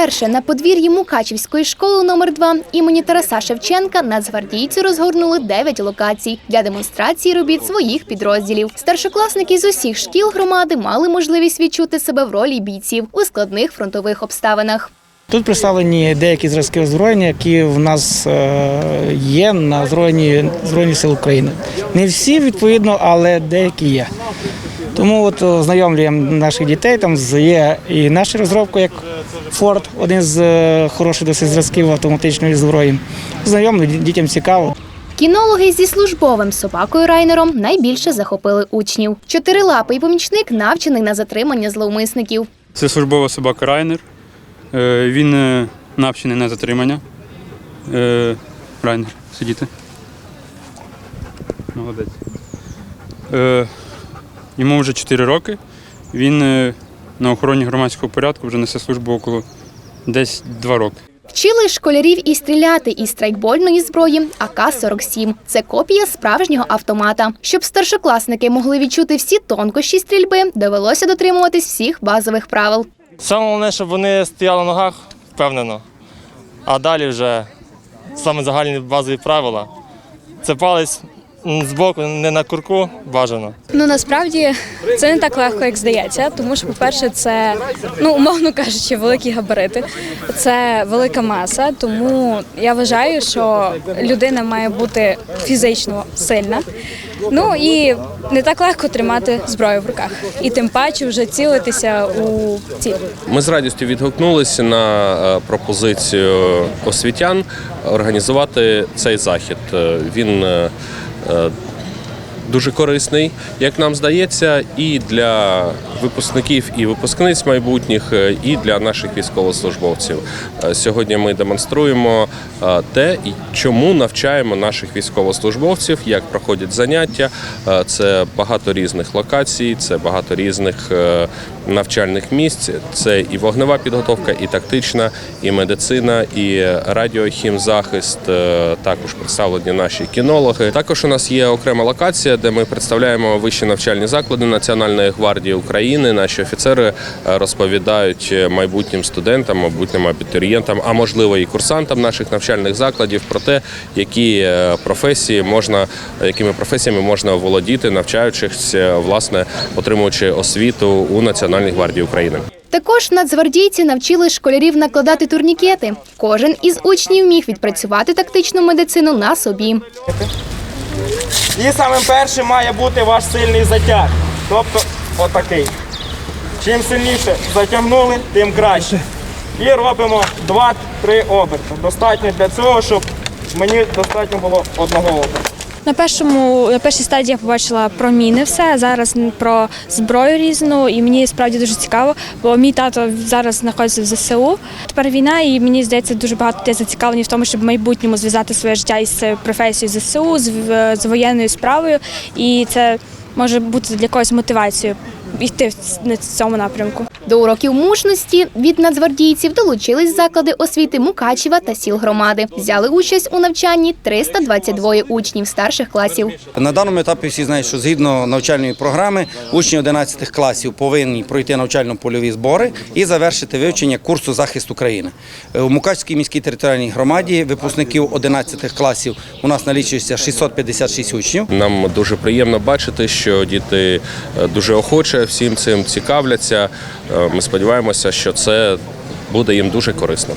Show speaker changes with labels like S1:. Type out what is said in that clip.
S1: Вперше на подвір'ї Мукачівської школи номер 2 імені Тараса Шевченка нацгвардійці розгорнули 9 локацій для демонстрації робіт своїх підрозділів. Старшокласники з усіх шкіл громади мали можливість відчути себе в ролі бійців у складних фронтових обставинах.
S2: Тут представлені деякі зразки озброєння, які в нас е, є на озброєнні Збройних сил України. Не всі відповідно, але деякі є. Тому от ознайомлюємо наших дітей. Там є і наша розробка, як Форд, один з е, хороших досить зразків автоматичної зброї. Знайомлю, дітям цікаво.
S1: Кінологи зі службовим собакою Райнером найбільше захопили учнів. Чотирилапий помічник навчений на затримання зловмисників.
S3: Це службова собака Райнер. Е, Він е, навчений на затримання. Райнер, сидіти. Молодець. Йому вже 4 роки. Він на охороні громадського порядку вже несе службу около десь 2 роки.
S1: Вчили школярів і стріляти із страйкбольної зброї АК-47. Це копія справжнього автомата. Щоб старшокласники могли відчути всі тонкощі стрільби, довелося дотримуватись всіх базових правил.
S4: Саме головне, щоб вони стояли на ногах впевнено. А далі вже саме загальні базові правила. Це палець збоку, не на курку бажано.
S5: Ну насправді це не так легко, як здається, тому що, по-перше, це ну умовно кажучи, великі габарити, це велика маса. Тому я вважаю, що людина має бути фізично сильна. Ну і не так легко тримати зброю в руках, і тим паче вже цілитися у ціль.
S6: Ми з радістю відгукнулися на е, пропозицію освітян організувати цей захід. Е, Він 呃 дуже корисний, як нам здається, і для випускників і випускниць майбутніх, е, і для наших військовослужбовців. Е, Сьогодні ми демонструємо е, те, чому навчаємо наших військовослужбовців, як проходять заняття. Це багато різних локацій, це багато різних навчальних місць. Це і вогнева підготовка, і тактична, і медицина, і радіохімзахист. Також представлені наші кінологи. Також у нас є окрема локація, де ми представляємо вищі навчальні заклади Національної гвардії України. Наші офіцери е, розповідають е, майбутнім студентам, майбутнім абітурієнтам, а можливо і курсантам наших навчальних закладів про те, які е, професії можна, якими професіями можна володіти, навчаючись, власне, отримуючи освіту у Національній гвардії України.
S1: Також нацгвардійці навчили школярів накладати турнікети. Кожен із учнів міг відпрацювати тактичну медицину на собі.
S2: І самим першим має бути ваш сильний затяг. Тобто отакий. Чим сильніше затягнули, тим краще. І робимо 2-3 оберти. Достатньо для цього, щоб мені достатньо було одного оберту.
S5: На першому на першій стадії я побачила про міни все. Зараз про зброю різну, і мені справді дуже цікаво, бо мій тато зараз знаходиться в ЗСУ. Тепер війна, і мені здається, дуже багато людей зацікавлені в тому, щоб в майбутньому зв'язати своє життя із професією ЗСУ, з, з воєнною справою. І це може бути для когось мотивацією йти в цьому напрямку.
S1: До уроків мужності від нацгвардійців долучились заклади освіти Мукачева та сіл громади. Взяли участь у навчанні 322 учнів старших класів.
S7: На даному етапі всі знають, що згідно навчальної програми учні 11 класів повинні пройти навчально-польові збори і завершити вивчення курсу захист України. Е, У Мукачській міській територіальній громаді випускників 11 класів у нас налічується 656 учнів.
S6: Нам дуже приємно бачити, що діти е, дуже охоче всім цим цікавляться. Е, Ми сподіваємося, що це буде їм дуже корисно.